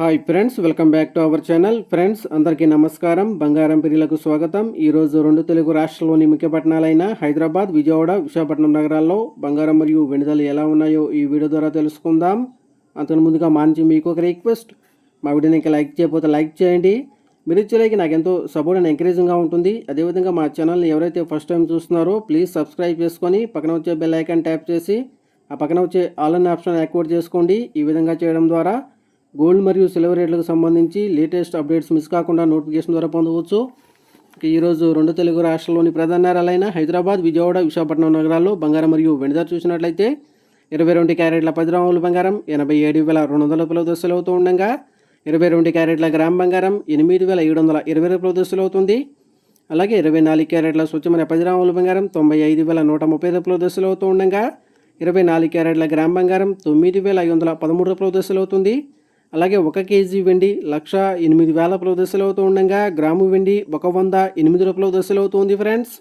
Hi friends welcome back to our channel friends అందరికీ నమస్కారం. బంగారం పిరిలకు స్వాగతం. ఈరోజు రెండు తెలుగు రాష్ట్రాల్లోని ముఖ్య పట్టణాలైన హైదరాబాద్ విజయవాడ విశాఖపట్నం నగరాల్లో బంగారం మరియు వెనుదలు ఎలా ఉన్నాయో ఈ వీడియో ద్వారా తెలుసుకుందాం. అంతకు ముందుగా మాంచి మీకు ఒక రిక్వెస్ట్ మా వీడియోని లైక్ చేయకపోతే లైక్ చేయండి. మీరు ఇచ్చేలాగి నాకు ఎంతో సపోర్ట్ అండ్ ఎంకరేజింగ్గా ఉంటుంది. అదేవిధంగా మా ఛానల్ని ఎవరైతే ఫస్ట్ టైం చూస్తున్నారో ప్లీజ్ సబ్స్క్రైబ్ చేసుకొని పక్కన వచ్చే బెల్ ఐకాన్ ట్యాప్ చేసి ఆ పక్కన వచ్చే ఆల్ అన్ ఆప్షన్ యాక్టివేట్ చేసుకోండి. ఈ విధంగా చేయడం ద్వారా గోల్డ్ మరియు సిల్వర్ రేట్లకు సంబంధించి లేటెస్ట్ అప్డేట్స్ మిస్ కాకుండా నోటిఫికేషన్ ద్వారా పొందవచ్చు. ఈరోజు రెండు తెలుగు రాష్ట్రాల్లోని ప్రధాన నగరాలైన హైదరాబాద్ విజయవాడ విశాఖపట్నం నగరాల్లో బంగారం మరియు వెండిధర చూసినట్లయితే ఇరవై రెండు క్యారెట్ల పది గ్రాముల బంగారం ఎనభై ఏడు వేల రెండు వందల రూపాయల దశలు అవుతూ ఉండగా ఇరవై రెండు క్యారెట్ల గ్రామ్ బంగారం ఎనిమిది వేల ఏడు వందల ఇరవై రూపాయల దశలు అవుతుంది. అలాగే ఇరవై నాలుగు క్యారెట్ల స్వచ్ఛమైన పది గ్రాముల బంగారం తొంభై ఐదు వేల నూట ముప్పై రూపాయల దశలు అవుతూ ఉండగా ఇరవై నాలుగు క్యారెట్ల గ్రామ్ బంగారం తొమ్మిది వేల ఐదు వందల పదమూడు రూపాయల దశలు అవుతుంది. అలాగే ఒక కేజీ వెండి లక్ష ఎనిమిది వేల రూపాయల దశలు అవుతూ ఉండగా గ్రాము వెండి ఒక వంద ఎనిమిది రూపాయల దశలు అవుతుంది ఫ్రెండ్స్